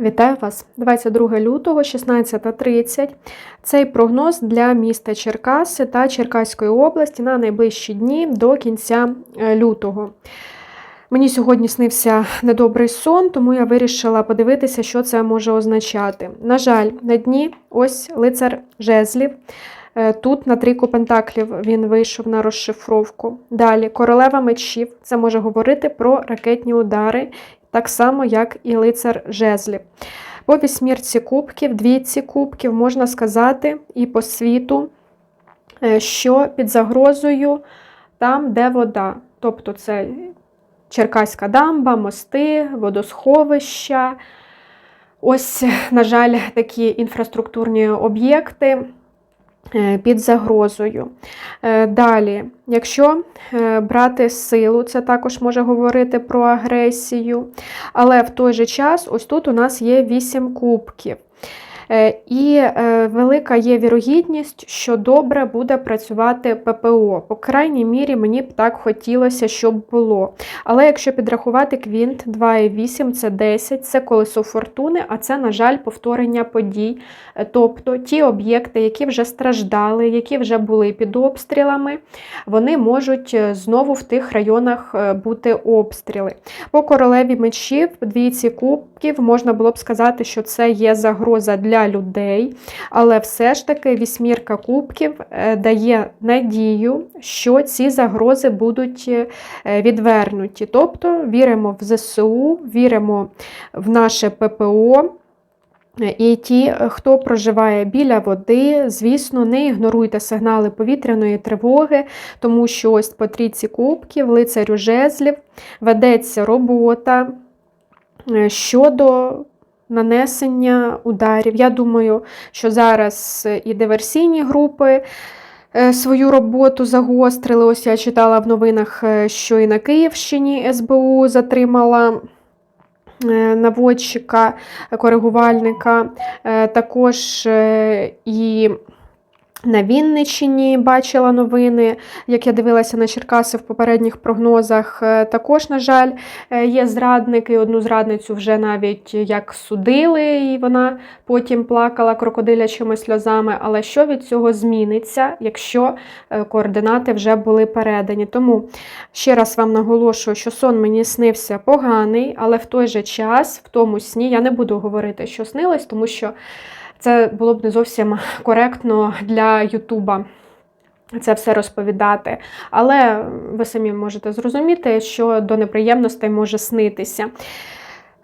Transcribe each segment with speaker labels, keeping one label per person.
Speaker 1: Вітаю вас! 22 лютого, 16.30. Цей прогноз для міста Черкаси та Черкаської області на найближчі дні до кінця е, лютого. Мені сьогодні снився недобрий сон, тому я вирішила подивитися, що це може означати. На жаль, на дні ось лицар жезлів. Е, Тут на трійку пентаклів він вийшов на розшифровку. Далі королева мечів. Це може говорити про ракетні удари, так само, як і лицар жезлів. По вісьмірці кубків, двійці кубків, можна сказати, і по світу, е, що під загрозою там, де вода. Тобто це Черкаська дамба, мости, водосховища. Ось, на жаль, такі інфраструктурні об'єкти під загрозою. Е, Далі, якщо е, брати силу, це також може говорити про агресію. Але в той же час, ось тут у нас є 8 кубків. Е, І е, велика є вірогідність, що добре буде працювати ППО. По крайній мірі, мені б так хотілося, щоб було. Але якщо підрахувати квінт 2,8 це 10, це колесо фортуни, а це, на жаль, повторення подій. Е, Тобто ті об'єкти, які вже страждали, які вже були під обстрілами, вони можуть знову в тих районах бути обстріли. По королеві мечів, двійці кубків, можна було б сказати, що це є загроза для людей, але все ж таки вісьмірка кубків е, дає надію, що ці загрози будуть е, відвернуті. Тобто віримо в ЗСУ, віримо в наше ППО. І ті, хто проживає біля води, звісно, не ігноруйте сигнали повітряної тривоги, тому що ось по трійці кубків, лицарю жезлів, ведеться робота е, щодо нанесення ударів. Я думаю, що зараз і диверсійні групи е, свою роботу загострили. Ось я читала в новинах, е, що і на Київщині СБУ затримала. е, Наводчика, коригувальника, Е, також е, і на Вінниччині бачила новини, як я дивилася на Черкаси в попередніх прогнозах. Е, Також, на жаль, е, є зрадники. Одну зрадницю вже навіть як судили, і вона потім плакала крокодилячими сльозами. Але що від цього зміниться, якщо е, координати вже були передані? Тому ще раз вам наголошую, що сон мені снився поганий, але в той же час, в тому сні, я не буду говорити, що снилось, тому що. Це було б не зовсім коректно для Ютуба це все розповідати. Але ви самі можете зрозуміти, що до неприємностей може снитися.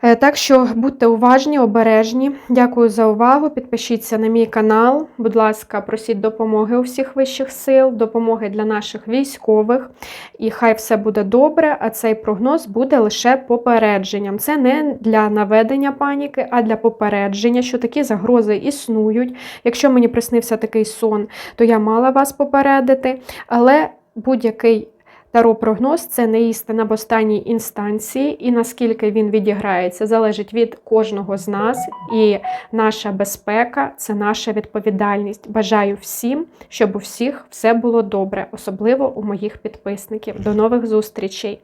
Speaker 1: Е, Так що будьте уважні, обережні. Дякую за увагу. Підпишіться на мій канал. Будь ласка, просіть допомоги у всіх вищих сил, допомоги для наших військових. І хай все буде добре, а цей прогноз буде лише попередженням. Це не для наведення паніки, а для попередження, що такі загрози існують. Якщо мені приснився такий сон, то я мала вас попередити. Але будь-який Таро-прогноз це не істина в останній інстанції, і наскільки він відіграється, залежить від кожного з нас. І наша безпека це наша відповідальність. Бажаю всім, щоб у всіх все було добре, особливо у моїх підписників. До нових зустрічей!